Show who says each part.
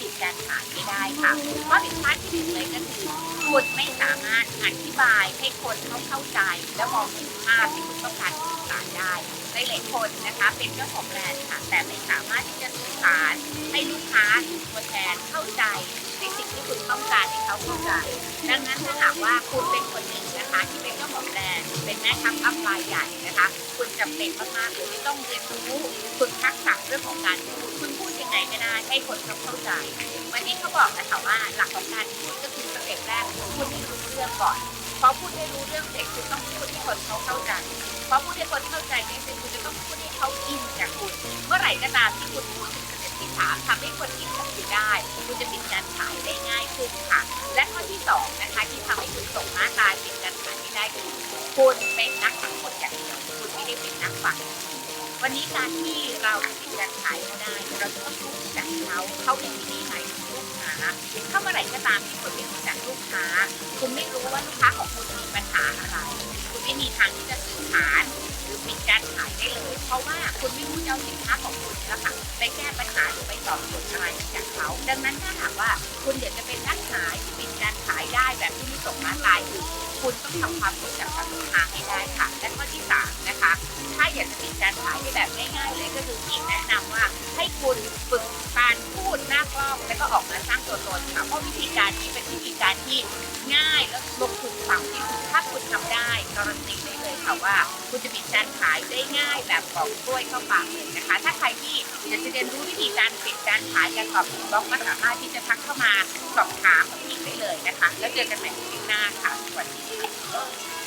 Speaker 1: ปิดการขายไม่ได้ค่ะข้อผิดพลาดที่หนึ่งเลยก็คือคุณไม่สามารถอธิบายให้คนเขาเข้าใจ และมองเห็นภาพที่คุณต้องการสื่อสารได้หลายๆคนนะคะ เป็นเจ้าของแบรนด์ค่ะ แต่ไม่สามารถที่จะสื่อสารให้ลูกค้าหรือตัวแทนเข้าใจในสิ่งที่คุณต้อง เขาเข้าใจดังนั้นถ้าหากว่าคุณเป็นคนหนึ่งนะคะที่เป็นเจ้าของแบรนด์เป็นแม่ค้าอัพไลน์ใหญ่นะคะ คุณจำเป็นมากๆเลยที่ต้องเรียนรู้ฝึกทักษะเรื่องของการพูดคุณพูดยังไงก็ได้ให้คนเขาเข้าใจ วันนี้เขาบอกนะคะว่าหลักของการพูดก็คือสเต็ปแรกคือพูดให้รู้เรื่องก่อนพอพูดให้รู้เรื่องเสร็จคุณต้องพูดให้คนเขาเข้าใจพอพูดให้คนเข้าใจเนี่ยเสร็จคุณจะต้องพูดให้เขาอินกับคุณเมื่อไหร่ก็ตามที่คุณ ถึงสเต็ปที่สามทำให้คนอินกับคุณได้ คุณจะปิดการขายได้ง่ายขึ้นค่ะ และข้อที่สองนะคะ ที่ทำให้คุณส่งหน้าตาปิดการขายไม่ได้คือคุณเป็นนักสังคมอย่างเดียวคุณไม่ได้เป็นนักฝังวันนี้การที่เราจะปิดการขายเขาได้ เราจะต้องรู้จักเขาเขาเป็นที่นี่หมลูกค้าถ้ามื่อไหร่ก็ตามที่คุณไม่รู้จักลูกค้า คุณไม่รู้ว่าลูกค้าของคุณมีปัญหาอะไร คุณไม่มีทางที่จะสื่อสารหรือปิดการขายได้เลย เพราะว่าคุณไม่รู้จะเอาสินค้าของคุณนี่แหละค่ะไปแก้ ปัญหาหรือไปตอบโจทย์อะไรจากเขา ดังนั้นถ้าหากว่าคุณอยากจะเป็นนักขายที่ปิดการขายได้แบบที่ไม่ส่งมาตายคือคุณต้องทำความรู้จักกับลูกค้าให้ได้ค่ะ และข้อที่สามนะคะถ้าอยากจะปิดการขายได้แบบง่ายๆ เลยก็คืออีกแนะนำว่า ให้คุณฝึกการพูดหน้ากล้องแล้วก็ออกมาสร้างตัวตนค่ะเพราะวิธีการนี้เป็นวิธีการที่ง่าย และลงทุนต่ำที่สุดถ้าคุณทำได้การันตีได้เลยค่ะว่า คุณจะมีการขายได้ง่ายแบบของกล้วยเข้าปากเลยนะคะ ถ้าใครที่อยากจะเรียนรู้วิธีการปิดการขายการตอบอินบ็อกก็สามารถที่จะทักเข้ามาสอบถามกับพี่ได้เลยนะคะ แล้วเจอกันใหม่คลิปหน้าค่ะสวัสดีค่ะ